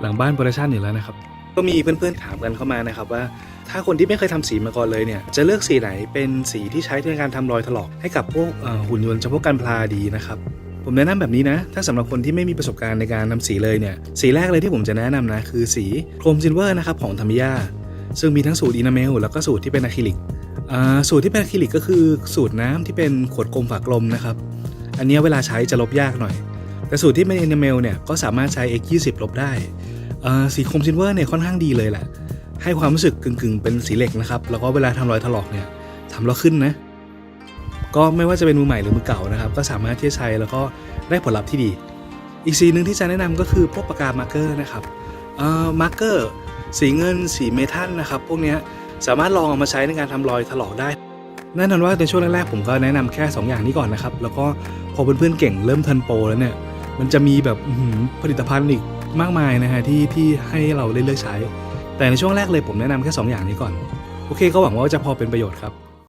หลังบ้านโปรดักชันอยู่แล้วนะครับ ก็มีเพื่อนๆถามกันเข้ามานะครับว่า ถ้าคนที่ไม่เคยทำสีมาก่อนเลยเนี่ยจะเลือกสีไหนเป็นสีที่ใช้ในการทำรอยถลอกให้กับพวกหุ่นยนต์เฉพาะการพลาดีนะครับผมแนะนำแบบนี้นะ ถ้าสำหรับคนที่ไม่มีประสบการณ์ในการทำสีเลยเนี่ย สีแรกเลยที่ผมจะแนะนำนะ คือสีโครมซิลเวอร์นะครับของธรรมิยาซึ่งมีทั้งสูตรอินาเมลแล้วก็สูตรที่เป็นอะคริลิก สูตรที่เป็นอะคริลิกก็คือสูตรน้ำที่เป็นขวดกลมฝากลมนะครับ อันนี้เวลาใช้จะลบยากหน่อย แต่สูตรที่เป็นอินาเมลเนี่ยก็สามารถใช้ x 2 0ลบได้สีโครมซิลเวอร์เนี่ยค่อนข้างดีเลยแหละ ให้ความรู้สึกกึ่งๆ เป็นสีเหล็กนะครับ แล้วก็เวลาทำรอยถลอกเนี่ยทำแล้วขึ้นนะ ก็ไม่ว่าจะเป็นมือใหม่หรือมือเก่านะครับ ก็สามารถที่จะใช้แล้วก็ได้ผลลัพธ์ที่ดี อีกสีหนึ่งที่จะแนะนำก็คือพวกปากกามาร์กเกอร์นะครับเอ่อมาร์กเกอร์สีเงินสีเมทัลนะครับพวกนี้สามารถลองเอามาใช้ในการทำรอยถลอกได้แน่นอนว่าในช่วงแรกๆผมก็แนะนำแค่ 2 อย่างนี้ก่อนนะครับ แล้วก็พอเพื่อนๆเก่งเริ่มทิร์นโปรแล้วเนี่ย มันจะมีแบบผลิตภัณฑ์อีกมากมายนะฮะที่ที่ให้เราได้เลือกใช้ แต่ในช่วงแรกเลยผมแนะนำแค่ 2 อย่างนี้ก่อน โอเคก็หวังว่าจะพอเป็นประโยชน์ครับ